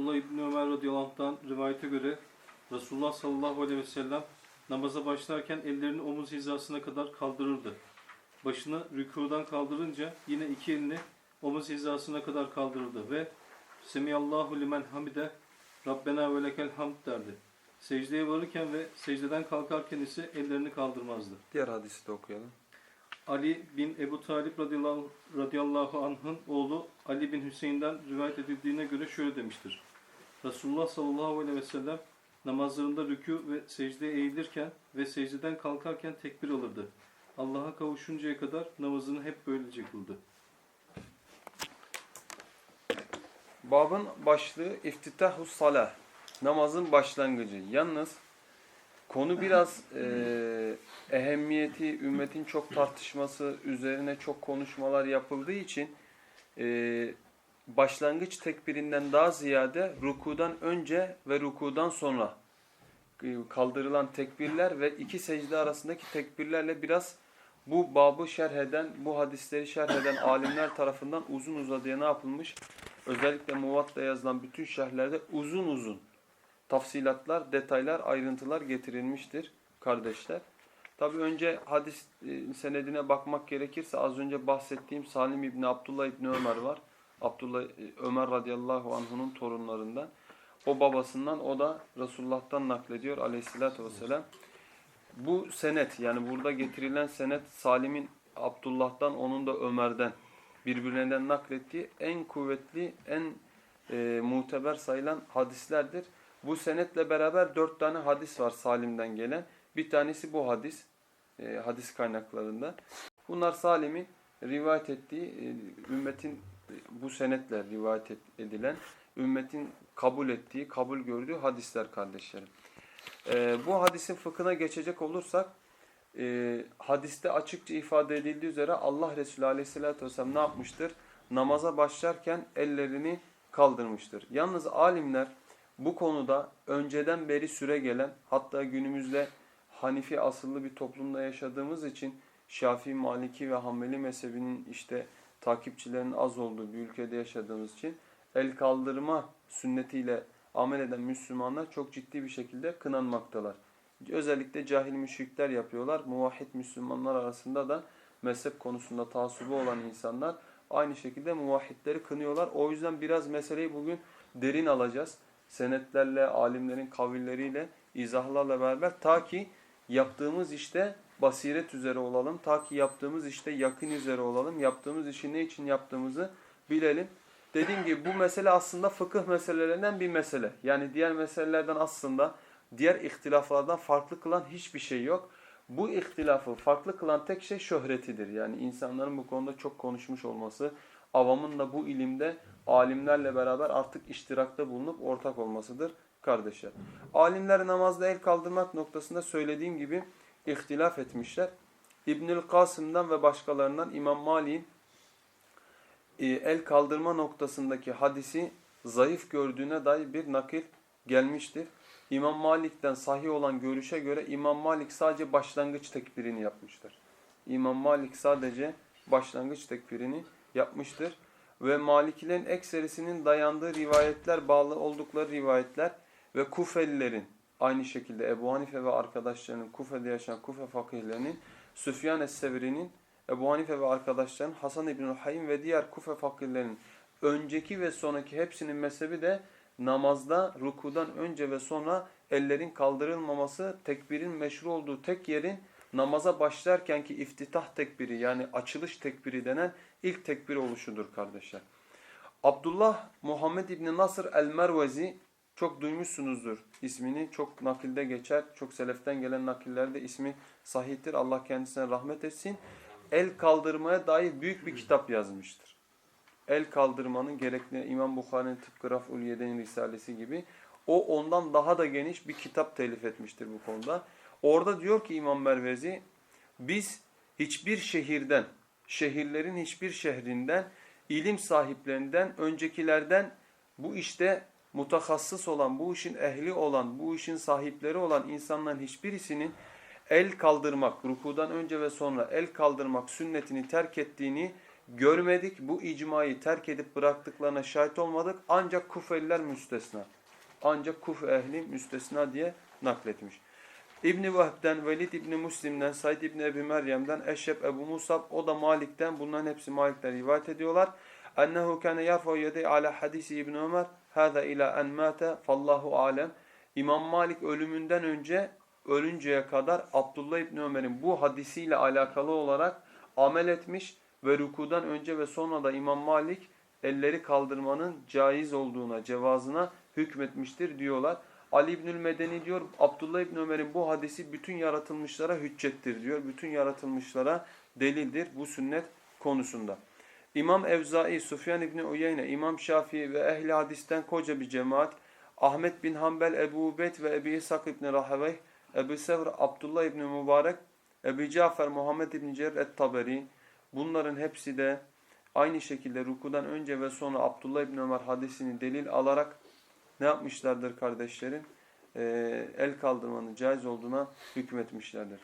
Abdullah İbni Ömer radıyallahu rivayete göre Resulullah sallallahu aleyhi ve sellem namaza başlarken ellerini omuz hizasına kadar kaldırırdı. Başını rükudan kaldırınca yine iki elini omuz hizasına kadar kaldırırdı ve Semiyallahu limen hamide Rabbena ve lekel hamd derdi. Secdeye varırken ve secdeden kalkarken ise ellerini kaldırmazdı. Diğer hadisi de okuyalım. Ali bin Ebu Talip radıyallahu, radıyallahu anh'ın oğlu Ali bin Hüseyin'den rivayet edildiğine göre şöyle demiştir. Resulullah sallallahu aleyhi ve sellem namazlarında rükû ve secdeye eğilirken ve secdeden kalkarken tekbir alırdı. Allah'a kavuşuncaya kadar namazını hep böylece kıldı. Babın başlığı iftitahus salah. Namazın başlangıcı. Yalnız konu biraz e, ehemmiyeti, ümmetin çok tartışması, üzerine çok konuşmalar yapıldığı için e, başlangıç tekbirinden daha ziyade rukudan önce ve rukudan sonra e, kaldırılan tekbirler ve iki secde arasındaki tekbirlerle biraz bu babı şerh eden, bu hadisleri şerh eden alimler tarafından uzun uzadıya ne yapılmış? Özellikle Muvatta yazılan bütün şerhlerde uzun uzun tafsilatlar, detaylar, ayrıntılar getirilmiştir kardeşler. Tabi önce hadis e, senedine bakmak gerekirse az önce bahsettiğim Salim İbni Abdullah İbni Ömer var. Abdullah e, Ömer radıyallahu anh'unun torunlarından. O babasından o da Resulullah'tan naklediyor aleyhissalatü vesselam. Bu senet yani burada getirilen senet Salim'in Abdullah'tan onun da Ömer'den birbirlerinden naklettiği en kuvvetli, en e, muteber sayılan hadislerdir. Bu senetle beraber dört tane hadis var Salim'den gelen. Bir tanesi bu hadis, e, hadis kaynaklarında. Bunlar Salim'in rivayet ettiği, e, ümmetin bu senetle rivayet et- edilen, ümmetin kabul ettiği, kabul gördüğü hadisler kardeşlerim. E, bu hadisin fıkhına geçecek olursak, e, hadiste açıkça ifade edildiği üzere Allah Resulü Aleyhisselatü Vesselam ne yapmıştır? Namaza başlarken ellerini kaldırmıştır. Yalnız alimler bu konuda önceden beri süre gelen hatta günümüzde Hanifi asıllı bir toplumda yaşadığımız için Şafii, Maliki ve Hanbeli mezhebinin işte takipçilerinin az olduğu bir ülkede yaşadığımız için el kaldırma sünnetiyle amel eden Müslümanlar çok ciddi bir şekilde kınanmaktalar. Özellikle cahil müşrikler yapıyorlar. Muvahhid Müslümanlar arasında da mezhep konusunda taassubu olan insanlar aynı şekilde muvahhidleri kınıyorlar. O yüzden biraz meseleyi bugün derin alacağız. Senetlerle, alimlerin kavilleriyle, izahlarla beraber ta ki yaptığımız işte basiret üzere olalım. Ta ki yaptığımız işte yakın üzere olalım. Yaptığımız işi ne için yaptığımızı bilelim. Dediğim gibi bu mesele aslında fıkıh meselelerinden bir mesele. Yani diğer meselelerden aslında diğer ihtilaflardan farklı kılan hiçbir şey yok. Bu ihtilafı farklı kılan tek şey şöhretidir. Yani insanların bu konuda çok konuşmuş olması, avamın da bu ilimde alimlerle beraber artık iştirakta bulunup ortak olmasıdır kardeşler. Alimler namazda el kaldırmak noktasında söylediğim gibi ihtilaf etmişler. İbnül Kasım'dan ve başkalarından İmam Malik'in e, el kaldırma noktasındaki hadisi zayıf gördüğüne dair bir nakil gelmiştir. İmam Malik'ten sahih olan görüşe göre İmam Malik sadece başlangıç tekbirini yapmıştır. İmam Malik sadece başlangıç tekbirini yapmıştır. Ve Malikilerin ekserisinin dayandığı rivayetler, bağlı oldukları rivayetler ve Kufelilerin aynı şekilde Ebu Hanife ve arkadaşlarının Kufe'de yaşayan Kufe fakihlerinin Süfyan es-Sevri'nin Ebu Hanife ve arkadaşlarının Hasan İbnül Hayyim ve diğer Kufe fakirlerinin önceki ve sonraki hepsinin mezhebi de namazda rukudan önce ve sonra ellerin kaldırılmaması tekbirin meşru olduğu tek yerin namaza başlarkenki iftitah tekbiri yani açılış tekbiri denen ilk tekbir oluşudur kardeşler. Abdullah Muhammed İbni Nasır el-Mervezi çok duymuşsunuzdur ismini. Çok nakilde geçer. Çok seleften gelen nakillerde ismi sahihtir. Allah kendisine rahmet etsin. El kaldırmaya dair büyük bir kitap yazmıştır. El kaldırmanın gerekli İmam Bukhari'nin tıpkı Raf'ul Yedeyn Risalesi gibi o ondan daha da geniş bir kitap telif etmiştir bu konuda. Orada diyor ki İmam Mervezi biz hiçbir şehirden, şehirlerin hiçbir şehrinden, ilim sahiplerinden, öncekilerden bu işte mutakassıs olan, bu işin ehli olan, bu işin sahipleri olan insanların hiçbirisinin el kaldırmak, rukudan önce ve sonra el kaldırmak sünnetini terk ettiğini görmedik. Bu icmayı terk edip bıraktıklarına şahit olmadık. Ancak Kufeliler müstesna. Ancak Kuf ehli müstesna diye nakletmiş. İbni Vahb'den, Velid İbni Müslim'den, Said İbni Ebi Meryem'den, Eşref Ebu Musab, o da Malik'ten, bunların hepsi Malik'ten rivayet ediyorlar. Ennehu kâne yarfa'u yedey ala hadisi İbni Ömer, hâzâ ilâ en mâte, fallahu alem. İmam Malik ölümünden önce, ölünceye kadar Abdullah İbni Ömer'in bu hadisiyle alakalı olarak amel etmiş ve rükudan önce ve sonra da İmam Malik elleri kaldırmanın caiz olduğuna, cevazına hükmetmiştir diyorlar. Ali İbnül Medeni diyor Abdullah İbni Ömer'in bu hadisi bütün yaratılmışlara hüccettir diyor. Bütün yaratılmışlara delildir bu sünnet konusunda. İmam Evzai, Sufyan İbni Uyeyne, İmam Şafii ve ehli hadisten koca bir cemaat, Ahmet bin Hanbel, Ebu Ubeyd ve Ebu İshak İbni Raheveyh, Ebu Sevr, Abdullah İbni Mübarek, Ebu Cafer, Muhammed İbni Cerir et-Taberi, bunların hepsi de aynı şekilde rukudan önce ve sonra Abdullah İbni Ömer hadisini delil alarak ne yapmışlardır kardeşlerim? Ee, el kaldırmanın caiz olduğuna hükmetmişlerdir.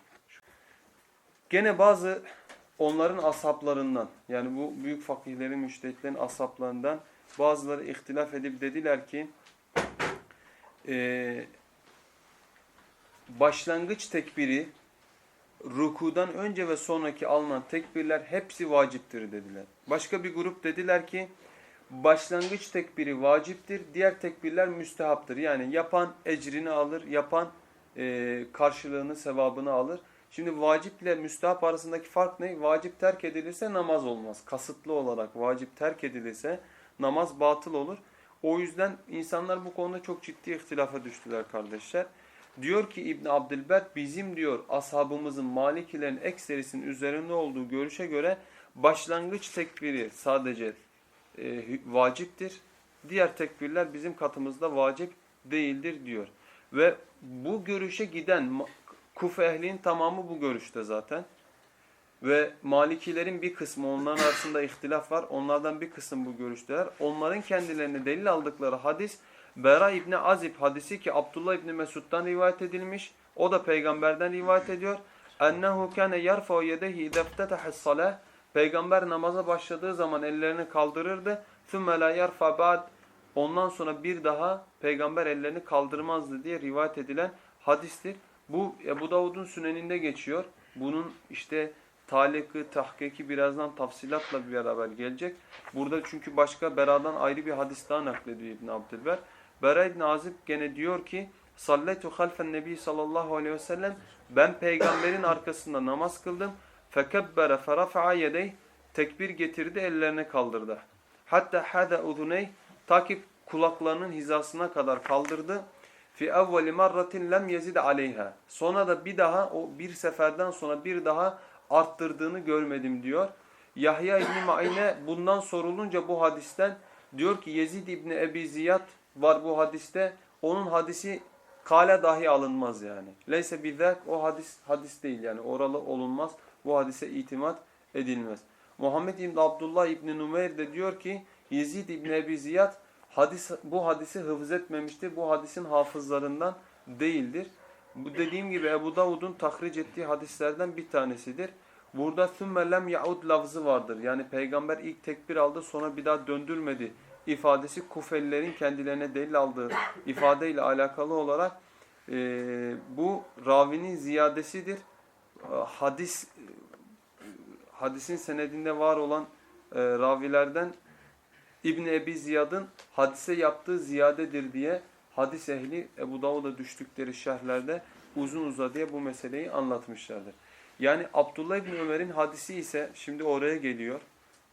Gene bazı onların asaplarından yani bu büyük fakihlerin, müştehitlerin asaplarından bazıları ihtilaf edip dediler ki e, başlangıç tekbiri rukudan önce ve sonraki alınan tekbirler hepsi vaciptir dediler. Başka bir grup dediler ki başlangıç tekbiri vaciptir, diğer tekbirler müstehaptır. Yani yapan ecrini alır, yapan e, karşılığını, sevabını alır. Şimdi vacip ile müstehap arasındaki fark ne? Vacip terk edilirse namaz olmaz. Kasıtlı olarak vacip terk edilirse namaz batıl olur. O yüzden insanlar bu konuda çok ciddi ihtilafa düştüler kardeşler. Diyor ki İbn Abdülber bizim diyor ashabımızın Malikilerin ekserisinin üzerinde olduğu görüşe göre başlangıç tekbiri sadece e, vaciptir. Diğer tekbirler bizim katımızda vacip değildir diyor. Ve bu görüşe giden Kuf ehlinin tamamı bu görüşte zaten. Ve Malikilerin bir kısmı onların arasında ihtilaf var. Onlardan bir kısım bu görüşteler. Onların kendilerine delil aldıkları hadis Bera İbni Azib hadisi ki Abdullah İbni Mesud'dan rivayet edilmiş. O da peygamberden rivayet ediyor. Ennehu kâne yerfâ yedehi ideftetehis saleh. Peygamber namaza başladığı zaman ellerini kaldırırdı. Thümme la yerfâ ba'd. Ondan sonra bir daha peygamber ellerini kaldırmazdı diye rivayet edilen hadistir. Bu Ebu Davud'un süneninde geçiyor. Bunun işte talikı, tahkiki birazdan tafsilatla bir beraber gelecek. Burada çünkü başka Bera'dan ayrı bir hadis daha naklediyor İbn Abdülber. Bera İbn Azib gene diyor ki Salletu halfen nebi sallallahu aleyhi ve sellem ben peygamberin arkasında namaz kıldım. Fekebbere ferafa'a yedeyh tekbir getirdi ellerine kaldırdı. Hatta hada uduney ta ki kulaklarının hizasına kadar kaldırdı. Fi evveli marratin lem yezid aleyha. Sonra da bir daha o bir seferden sonra bir daha arttırdığını görmedim diyor. Yahya İbni Ma'ine bundan sorulunca bu hadisten diyor ki Yezid İbni Ebi Ziyad var bu hadiste. Onun hadisi kale dahi alınmaz yani. Leyse bizzak o hadis hadis değil yani oralı olunmaz. Bu hadise itimat edilmez. Muhammed İbni Abdullah İbni Numeyr de diyor ki Yezid İbni Ebi Ziyad hadis, bu hadisi hıfz etmemiştir. Bu hadisin hafızlarından değildir. Bu dediğim gibi Ebu Davud'un tahric ettiği hadislerden bir tanesidir. Burada ثُمَّ lem yaud lafzı vardır. Yani peygamber ilk tekbir aldı sonra bir daha döndürmedi ifadesi Kufelilerin kendilerine delil aldığı ifadeyle alakalı olarak e, bu ravinin ziyadesidir. Hadis hadisin senedinde var olan e, ravilerden İbn Ebi Ziyad'ın hadise yaptığı ziyadedir diye hadis ehli Ebu Davud'a düştükleri şerhlerde uzun uzadıya bu meseleyi anlatmışlardır. Yani Abdullah İbni Ömer'in hadisi ise şimdi oraya geliyor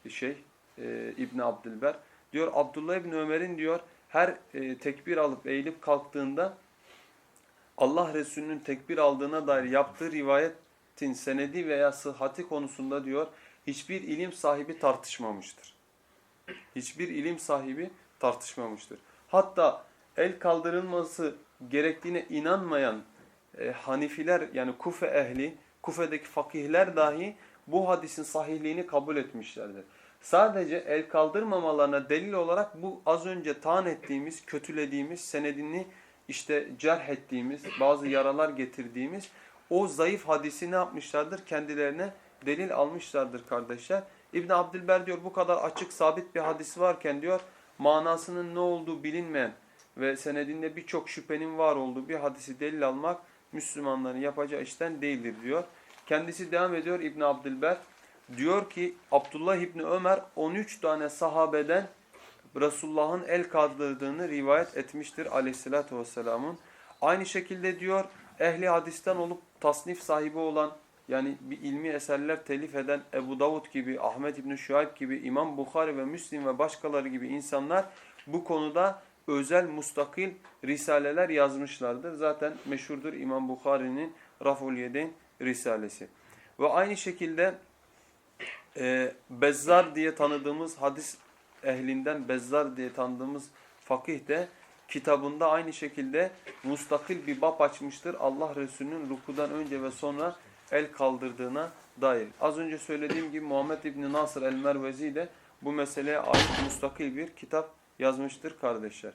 şey e, İbn Abdülber. Diyor Abdullah İbni Ömer'in diyor her e, tekbir alıp eğilip kalktığında Allah Resulü'nün tekbir aldığına dair yaptığı rivayetin senedi veya sıhhati konusunda diyor hiçbir ilim sahibi tartışmamıştır. Hiçbir ilim sahibi tartışmamıştır. Hatta el kaldırılması gerektiğine inanmayan e, Hanifiler yani Kufe ehli, Kufe'deki fakihler dahi bu hadisin sahihliğini kabul etmişlerdir. Sadece el kaldırmamalarına delil olarak bu az önce taan ettiğimiz, kötülediğimiz, senedini işte cerh ettiğimiz, bazı yaralar getirdiğimiz o zayıf hadisi ne yapmışlardır? Kendilerine delil almışlardır kardeşler. İbn Abdülber diyor bu kadar açık sabit bir hadis varken diyor manasının ne olduğu bilinmeyen ve senedinde birçok şüphenin var olduğu bir hadisi delil almak Müslümanların yapacağı işten değildir diyor. Kendisi devam ediyor İbn Abdülber. Diyor ki Abdullah İbni Ömer 13 tane sahabeden Resulullah'ın el kaldırdığını rivayet etmiştir aleyhissalatü vesselamın. Aynı şekilde diyor ehli hadisten olup tasnif sahibi olan yani bir ilmi eserler telif eden Ebu Davud gibi, Ahmet İbni Şuayb gibi, İmam Bukhari ve Müslim ve başkaları gibi insanlar bu konuda özel mustakil risaleler yazmışlardır. Zaten meşhurdur İmam Bukhari'nin Raful Yedeyn risalesi. Ve aynı şekilde e, Bezzar diye tanıdığımız hadis ehlinden Bezzar diye tanıdığımız fakih de kitabında aynı şekilde mustakil bir bab açmıştır. Allah Resulü'nün rukudan önce ve sonra el kaldırdığına dair. Az önce söylediğim gibi Muhammed İbni Nasır el-Mervezi de bu meseleye ait mustakil bir kitap yazmıştır kardeşler.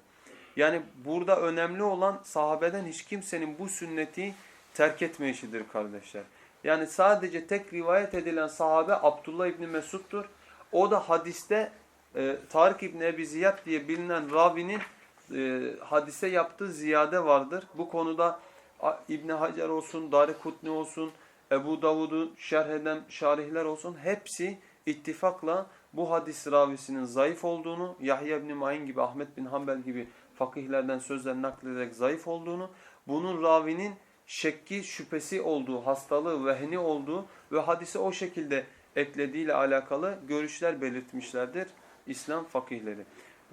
Yani burada önemli olan sahabeden hiç kimsenin bu sünneti terk etmeyişidir kardeşler. Yani sadece tek rivayet edilen sahabe Abdullah İbni Mesud'dur. O da hadiste e, Tarık İbni Ebi Ziyad diye bilinen ravinin e, hadise yaptığı ziyade vardır. Bu konuda İbni Hacer olsun, Darikutni olsun, Ebu Davud'u şerh eden şarihler olsun hepsi ittifakla bu hadis ravisinin zayıf olduğunu, Yahya İbni Ma'in gibi, Ahmet bin Hanbel gibi fakihlerden sözler naklederek zayıf olduğunu, bunun ravinin şekki, şüphesi olduğu, hastalığı, vehni olduğu ve hadise o şekilde eklediğiyle alakalı görüşler belirtmişlerdir İslam fakihleri.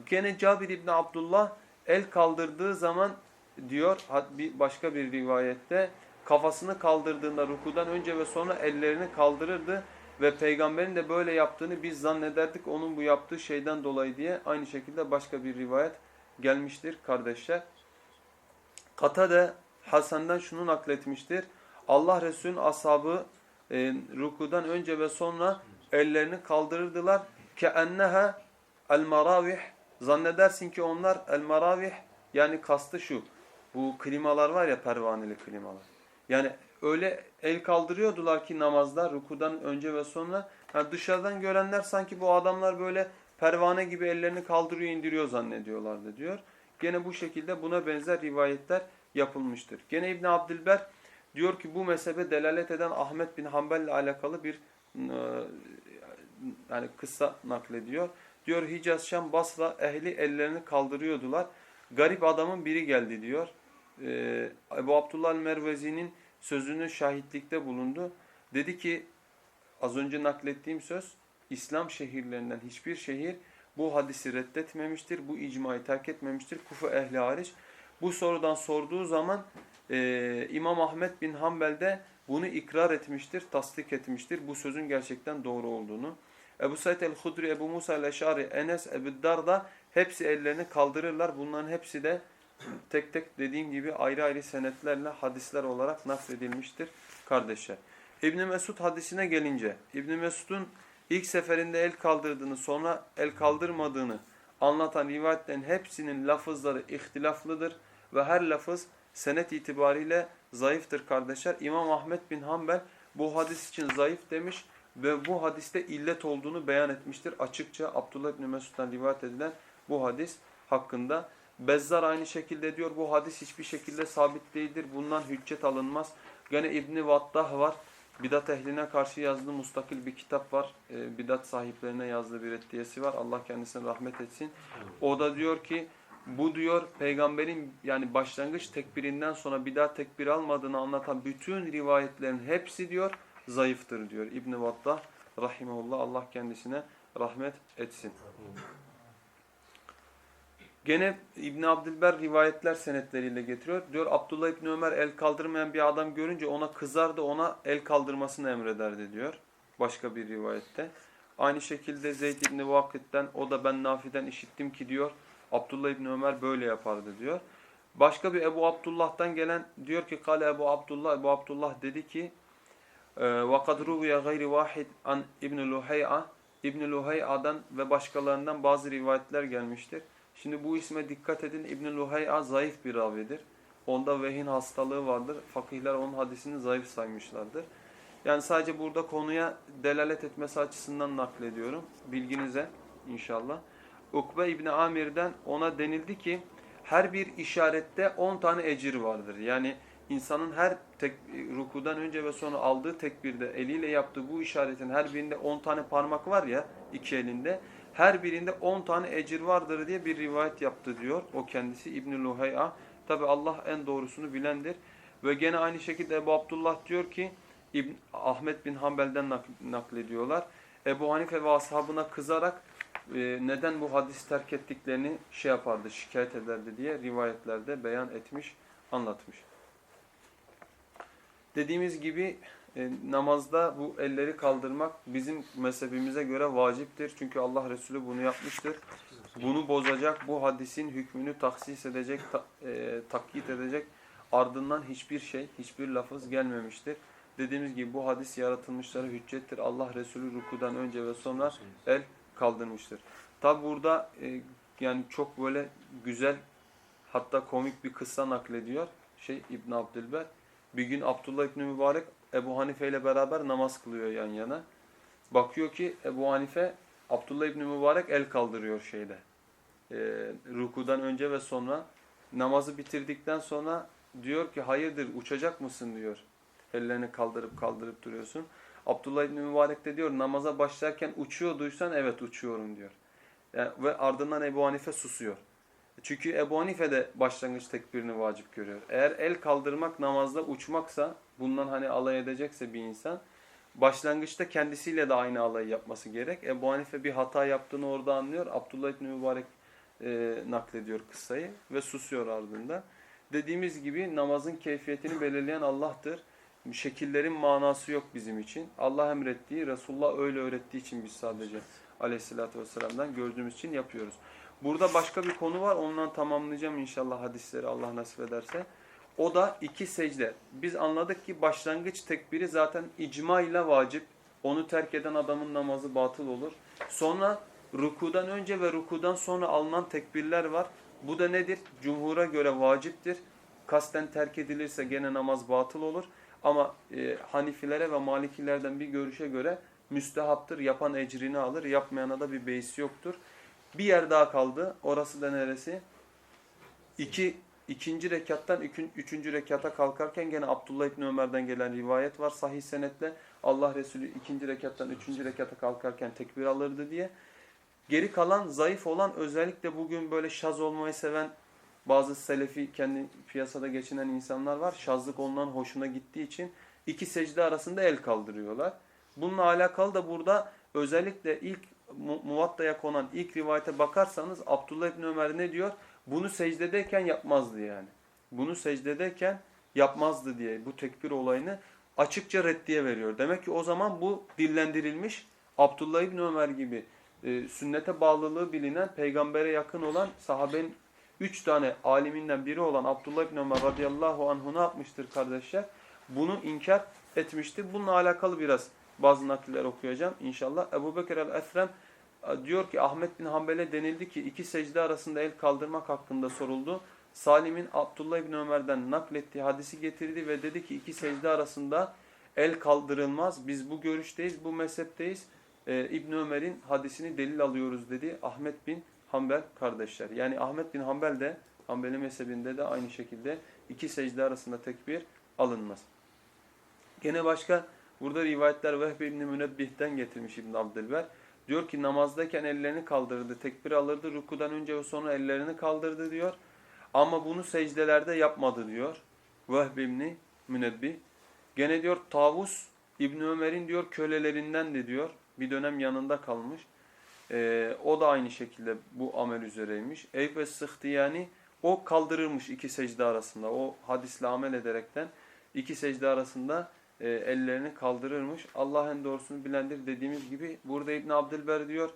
Gene Cabir İbni Abdullah el kaldırdığı zaman diyor başka bir rivayette kafasını kaldırdığında rukudan önce ve sonra ellerini kaldırırdı ve peygamberin de böyle yaptığını biz zannederdik onun bu yaptığı şeyden dolayı diye aynı şekilde başka bir rivayet gelmiştir kardeşler. Katade Hasan'dan şunu nakletmiştir. Allah Resulü'nün ashabı e, rukudan önce ve sonra ellerini kaldırırdılar. Ke enneha el maravih zannedersin ki onlar el maravih yani kastı şu. Bu klimalar var ya pervaneli klimalar. Yani öyle el kaldırıyordular ki namazda rukudan önce ve sonra yani dışarıdan görenler sanki bu adamlar böyle pervane gibi ellerini kaldırıyor indiriyor zannediyorlardı diyor. Gene bu şekilde buna benzer rivayetler yapılmıştır. Gene İbn Abdülber diyor ki bu mezhebe delalet eden Ahmet bin Hanbel ile alakalı bir e, yani kıssa naklediyor. Diyor Hicaz, Şam, Basra ehli ellerini kaldırıyordular. Garip adamın biri geldi diyor. Ee, Ebu Abdullah el-Mervezi'nin sözünü şahitlikte bulundu. Dedi ki az önce naklettiğim söz İslam şehirlerinden hiçbir şehir bu hadisi reddetmemiştir. Bu icmayı terk etmemiştir. Kufa ehli hariç. Bu sorudan sorduğu zaman e, İmam Ahmet bin Hanbel de bunu ikrar etmiştir, tasdik etmiştir. Bu sözün gerçekten doğru olduğunu. Ebu Said el-Hudri, Ebu Musa el-Eşari, Enes, Ebu Darda hepsi ellerini kaldırırlar. Bunların hepsi de tek tek dediğim gibi ayrı ayrı senetlerle hadisler olarak nakledilmiştir kardeşler. İbn Mesud hadisine gelince İbn Mesud'un ilk seferinde el kaldırdığını sonra el kaldırmadığını anlatan rivayetlerin hepsinin lafızları ihtilaflıdır ve her lafız senet itibariyle zayıftır kardeşler. İmam Ahmet bin Hanbel bu hadis için zayıf demiş ve bu hadiste illet olduğunu beyan etmiştir. Açıkça Abdullah bin Mesud'dan rivayet edilen bu hadis hakkında. Bezzar aynı şekilde diyor bu hadis hiçbir şekilde sabit değildir. Bundan hüccet alınmaz. Gene İbni Vatdah var. Bidat ehline karşı yazdığı mustakil bir kitap var. E, bidat sahiplerine yazdığı bir reddiyesi var. Allah kendisine rahmet etsin. O da diyor ki bu diyor peygamberin yani başlangıç tekbirinden sonra bidat tekbir almadığını anlatan bütün rivayetlerin hepsi diyor zayıftır diyor İbn Vatdah rahimehullah Allah kendisine rahmet etsin. Gene İbn Abdülber rivayetler senetleriyle getiriyor. Diyor Abdullah İbni Ömer el kaldırmayan bir adam görünce ona kızardı, ona el kaldırmasını emrederdi diyor. Başka bir rivayette. Aynı şekilde Zeyd İbni Vakit'ten o da ben Nafi'den işittim ki diyor. Abdullah İbni Ömer böyle yapardı diyor. Başka bir Ebu Abdullah'tan gelen diyor ki kale Ebu Abdullah Ebu Abdullah dedi ki وَقَدْ رُوِيَ غَيْرِ وَاحِدْ an İbn Luhey'a İbn Luhey'a'dan ve başkalarından bazı rivayetler gelmiştir. Şimdi bu isme dikkat edin. İbn Luhey'a zayıf bir ravidir. Onda vehin hastalığı vardır. Fakihler onun hadisini zayıf saymışlardır. Yani sadece burada konuya delalet etmesi açısından naklediyorum. Bilginize inşallah. Ukbe İbni Amir'den ona denildi ki her bir işarette 10 tane ecir vardır. Yani insanın her tek, rukudan önce ve sonra aldığı tekbirde eliyle yaptığı bu işaretin her birinde 10 tane parmak var ya iki elinde. Her birinde 10 tane ecir vardır diye bir rivayet yaptı diyor. O kendisi İbn-i Luhay'a. Tabi Allah en doğrusunu bilendir. Ve gene aynı şekilde Ebu Abdullah diyor ki İbn Ahmet bin Hanbel'den nak naklediyorlar. Ebu Hanife ve ashabına kızarak e, neden bu hadis terk ettiklerini şey yapardı, şikayet ederdi diye rivayetlerde beyan etmiş, anlatmış. Dediğimiz gibi e, namazda bu elleri kaldırmak bizim mezhebimize göre vaciptir. Çünkü Allah Resulü bunu yapmıştır. Bunu bozacak, bu hadisin hükmünü taksis edecek, ta, e, takyit edecek ardından hiçbir şey, hiçbir lafız gelmemiştir. Dediğimiz gibi bu hadis yaratılmışlara hüccettir. Allah Resulü rukudan önce ve sonra el kaldırmıştır. Tabi burada e, yani çok böyle güzel hatta komik bir kıssa naklediyor şey İbn Abdülber. Bir gün Abdullah İbni Mübarek Ebu Hanife ile beraber namaz kılıyor yan yana. Bakıyor ki Ebu Hanife Abdullah İbni Mübarek el kaldırıyor şeyde. E, rukudan önce ve sonra namazı bitirdikten sonra diyor ki hayırdır uçacak mısın diyor. Ellerini kaldırıp kaldırıp duruyorsun. Abdullah İbni Mübarek de diyor namaza başlarken uçuyorduysan evet uçuyorum diyor. Yani, ve ardından Ebu Hanife susuyor. Çünkü Ebu Hanife de başlangıç tekbirini vacip görüyor. Eğer el kaldırmak namazda uçmaksa bundan hani alay edecekse bir insan başlangıçta kendisiyle de aynı alayı yapması gerek. Ebu Hanife bir hata yaptığını orada anlıyor. Abdullah İbni Mübarek e, naklediyor kıssayı ve susuyor ardından. Dediğimiz gibi namazın keyfiyetini belirleyen Allah'tır. Şekillerin manası yok bizim için. Allah emrettiği, Resulullah öyle öğrettiği için biz sadece aleyhissalatü vesselam'dan gördüğümüz için yapıyoruz. Burada başka bir konu var. Ondan tamamlayacağım inşallah hadisleri Allah nasip ederse. O da iki secde. Biz anladık ki başlangıç tekbiri zaten icma ile vacip. Onu terk eden adamın namazı batıl olur. Sonra rukudan önce ve rukudan sonra alınan tekbirler var. Bu da nedir? Cumhura göre vaciptir. Kasten terk edilirse gene namaz batıl olur. Ama e, Hanifilere ve Malikilerden bir görüşe göre müstehaptır. Yapan ecrini alır. Yapmayana da bir beis yoktur. Bir yer daha kaldı. Orası da neresi? İki, ikinci rekattan üçün, üçüncü rekata kalkarken gene Abdullah İbni Ömer'den gelen rivayet var. Sahih senetle Allah Resulü ikinci rekattan üçüncü rekata kalkarken tekbir alırdı diye. Geri kalan zayıf olan özellikle bugün böyle şaz olmayı seven bazı selefi kendi piyasada geçinen insanlar var. Şazlık ondan hoşuna gittiği için iki secde arasında el kaldırıyorlar. Bununla alakalı da burada özellikle ilk muvattaya konan ilk rivayete bakarsanız Abdullah İbni Ömer ne diyor? Bunu secdedeyken yapmazdı yani. Bunu secdedeyken yapmazdı diye bu tekbir olayını açıkça reddiye veriyor. Demek ki o zaman bu dillendirilmiş Abdullah İbni Ömer gibi e, sünnete bağlılığı bilinen peygambere yakın olan sahabenin üç tane aliminden biri olan Abdullah İbni Ömer radıyallahu anhu ne yapmıştır kardeşler? Bunu inkar etmiştir. Bununla alakalı biraz bazı nakiller okuyacağım inşallah. Ebu Bekir el-Esrem diyor ki Ahmet bin Hanbel'e denildi ki iki secde arasında el kaldırmak hakkında soruldu. Salim'in Abdullah İbni Ömer'den naklettiği hadisi getirdi ve dedi ki iki secde arasında el kaldırılmaz. Biz bu görüşteyiz, bu mezhepteyiz. Ee, İbn Ömer'in hadisini delil alıyoruz dedi Ahmet bin Hanbel kardeşler. Yani Ahmet bin Hanbel de Hanbeli mezhebinde de aynı şekilde iki secde arasında tekbir alınmaz. Gene başka burada rivayetler Vehbi İbni Münebbih'ten getirmiş İbn Abdülber. Diyor ki namazdayken ellerini kaldırdı, tekbir alırdı, rukudan önce ve sonra ellerini kaldırdı diyor. Ama bunu secdelerde yapmadı diyor. Vehbi İbni Münebbih. Gene diyor Tavus İbn Ömer'in diyor kölelerinden de diyor. Bir dönem yanında kalmış. Ee, o da aynı şekilde bu amel üzereymiş. Eyüp es-Sıhtiyani o kaldırırmış iki secde arasında. O hadisle amel ederekten iki secde arasında e, ellerini kaldırırmış. Allah en doğrusunu bilendir dediğimiz gibi. Burada İbn Abdülber diyor.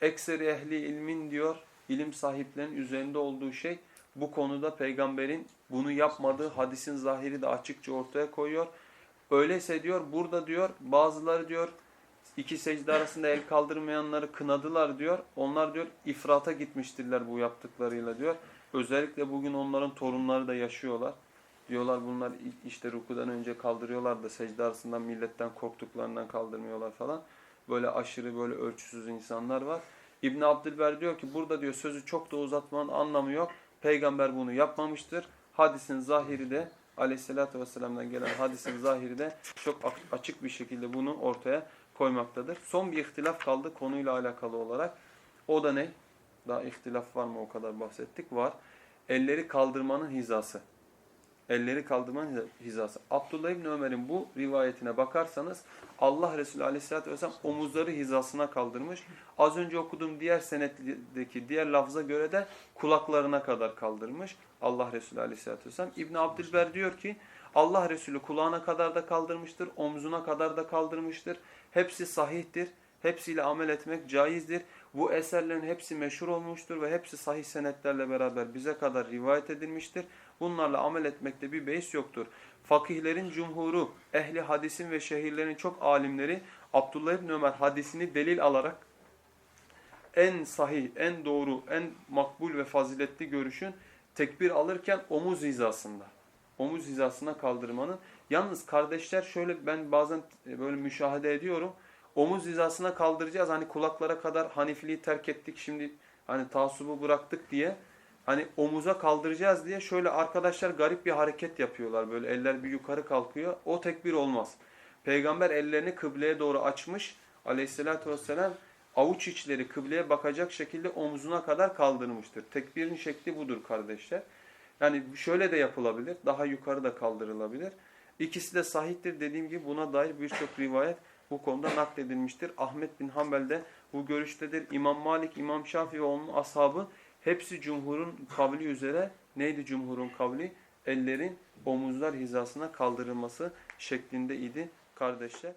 Ekseri ehli ilmin diyor. ilim sahiplerinin üzerinde olduğu şey bu konuda peygamberin bunu yapmadığı hadisin zahiri de açıkça ortaya koyuyor. Öyleyse diyor burada diyor bazıları diyor iki secde arasında el kaldırmayanları kınadılar diyor. Onlar diyor ifrata gitmiştirler bu yaptıklarıyla diyor. Özellikle bugün onların torunları da yaşıyorlar. Diyorlar bunlar işte rukudan önce kaldırıyorlar da secde arasından milletten korktuklarından kaldırmıyorlar falan. Böyle aşırı böyle ölçüsüz insanlar var. İbn Abdülber diyor ki burada diyor sözü çok da uzatmanın anlamı yok. Peygamber bunu yapmamıştır. Hadisin zahiri de aleyhissalatü vesselam'dan gelen hadisin zahiri de çok açık bir şekilde bunu ortaya koymaktadır. Son bir ihtilaf kaldı konuyla alakalı olarak. O da ne? Daha ihtilaf var mı o kadar bahsettik? Var. Elleri kaldırmanın hizası. Elleri kaldırmanın hiza- hizası. Abdullah İbni Ömer'in bu rivayetine bakarsanız Allah Resulü Aleyhisselatü Vesselam omuzları hizasına kaldırmış. Az önce okuduğum diğer senetteki diğer lafza göre de kulaklarına kadar kaldırmış. Allah Resulü Aleyhisselatü Vesselam. İbni Abdülber diyor ki Allah Resulü kulağına kadar da kaldırmıştır, omzuna kadar da kaldırmıştır. Hepsi sahihtir. Hepsiyle amel etmek caizdir. Bu eserlerin hepsi meşhur olmuştur ve hepsi sahih senetlerle beraber bize kadar rivayet edilmiştir. Bunlarla amel etmekte bir beis yoktur. Fakihlerin cumhuru, ehli hadisin ve şehirlerin çok alimleri Abdullah İbni Ömer hadisini delil alarak en sahih, en doğru, en makbul ve faziletli görüşün tekbir alırken omuz hizasında. Omuz hizasına kaldırmanın. Yalnız kardeşler şöyle ben bazen böyle müşahede ediyorum. Omuz hizasına kaldıracağız. Hani kulaklara kadar hanifiliği terk ettik. Şimdi hani taassubu bıraktık diye. Hani omuza kaldıracağız diye şöyle arkadaşlar garip bir hareket yapıyorlar. Böyle eller bir yukarı kalkıyor. O tekbir olmaz. Peygamber ellerini kıbleye doğru açmış. Aleyhissalatü vesselam avuç içleri kıbleye bakacak şekilde omzuna kadar kaldırmıştır. Tekbirin şekli budur kardeşler. Yani şöyle de yapılabilir. Daha yukarı da kaldırılabilir. İkisi de sahihtir. Dediğim gibi buna dair birçok rivayet bu konuda nakledilmiştir. Ahmet bin Hanbel de bu görüştedir. İmam Malik, İmam Şafii ve onun ashabı hepsi cumhurun kavli üzere neydi cumhurun kavli? Ellerin omuzlar hizasına kaldırılması şeklinde idi kardeşler.